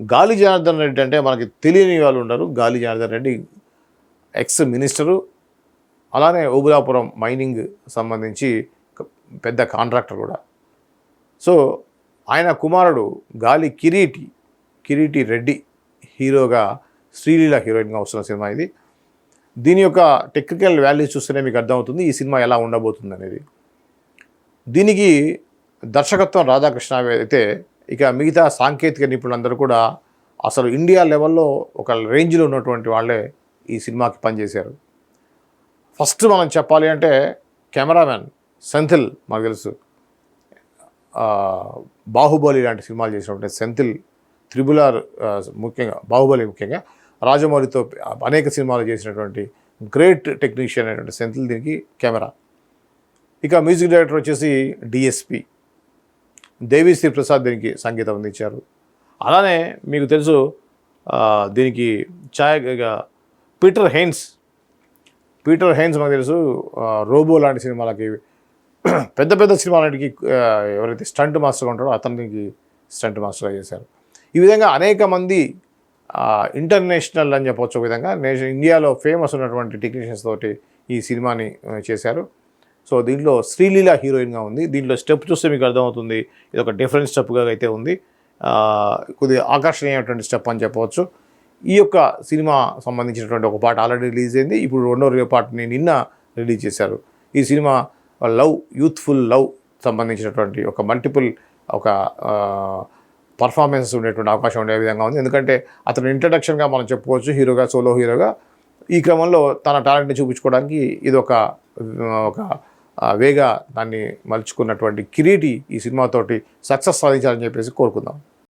గాలి జనార్దన్ రెడ్డి అంటే మనకి తెలియని వాళ్ళు ఉండరు. గాలి జనార్దన్ రెడ్డి ఎక్స్ మినిస్టరు. అలానే ఓబులాపురం మైనింగ్ సంబంధించి పెద్ద కాంట్రాక్టర్ కూడా. సో ఆయన కుమారుడు గాలి కిరీటి కిరీటి రెడ్డి హీరోగా శ్రీలీల హీరోయిన్గా వస్తున్న సినిమా ఇది. దీని యొక్క టెక్నికల్ వాల్యూస్ చూస్తేనే మీకు అర్థమవుతుంది ఈ సినిమా ఎలా ఉండబోతుంది అనేది దీనికి దర్శకత్వం రాధాకృష్ణ అయితే ఇక మిగతా సాంకేతిక నిపుణులందరూ కూడా అసలు ఇండియా లెవెల్లో ఒక రేంజ్లో ఉన్నటువంటి వాళ్ళే ఈ సినిమాకి పనిచేశారు. ఫస్ట్ మనం చెప్పాలి అంటే కెమెరామ్యాన్ సెంథిల్ మాకు తెలుసు. బాహుబలి లాంటి సినిమాలు చేసినటువంటి సెంథిల్ త్రిబులార్ ముఖ్యంగా బాహుబలి ముఖ్యంగా రాజమౌళితో అనేక సినిమాలు చేసినటువంటి గ్రేట్ టెక్నీషియన్ అయినటువంటి సెంథిల్ దీనికి కెమెరా. ఇక మ్యూజిక్ డైరెక్టర్ వచ్చేసి డిఎస్పి. దేవిశ్రీ ప్రసాద్ దీనికి సంగీతం అందించారు. అలానే మీకు తెలుసు దీనికి ఛాయ పీటర్ హెయిన్స్ పీటర్ హెయిన్స్ మనకు తెలుసు రోబో లాంటి సినిమాలకి పెద్ద పెద్ద సినిమాలకి ఎవరైతే స్టంట్ మాస్టర్గా ఉంటాడో అతనికి స్టంట్ మాస్టర్గా చేశారు. ఈ విధంగా అనేక మంది ఇంటర్నేషనల్ అని చెప్పొచ్చు ఒక విధంగా నేషనల్ ఇండియాలో ఫేమస్ ఉన్నటువంటి టెక్నీషియన్స్ తోటి ఈ సినిమాని చేశారు. సో దీంట్లో శ్రీలీల హీరోయిన్గా ఉంది. దీంట్లో స్టెప్ చూస్తే మీకు అర్థమవుతుంది. ఇది ఒక డిఫరెంట్ స్టెప్గా అయితే ఉంది. కొద్దిగా ఆకర్షణీయమైనటువంటి స్టెప్ అని చెప్పవచ్చు. ఈ యొక్క సినిమా సంబంధించినటువంటి ఒక పాట ఆల్రెడీ రిలీజ్ అయింది. ఇప్పుడు రెండో పాటని నిన్న రిలీజ్ చేశారు. ఈ సినిమా లవ్ యూత్ఫుల్ లవ్ సంబంధించినటువంటి ఒక మల్టిపుల్ ఒక పర్ఫార్మెన్స్ ఉండేటువంటి అవకాశం ఉండే విధంగా ఉంది. ఎందుకంటే అతను ఇంట్రడక్షన్గా మనం చెప్పుకోవచ్చు. హీరోగా సోలో హీరోగా. ఈ క్రమంలో తన టాలెంట్ని చూపించుకోవడానికి ఇది ఒక ఒక వేగా దాన్ని మలుచుకున్నటువంటి కిరీటి ఈ సినిమాతోటి సక్సెస్ సాధించాలని చెప్పేసి కోరుకుందాం.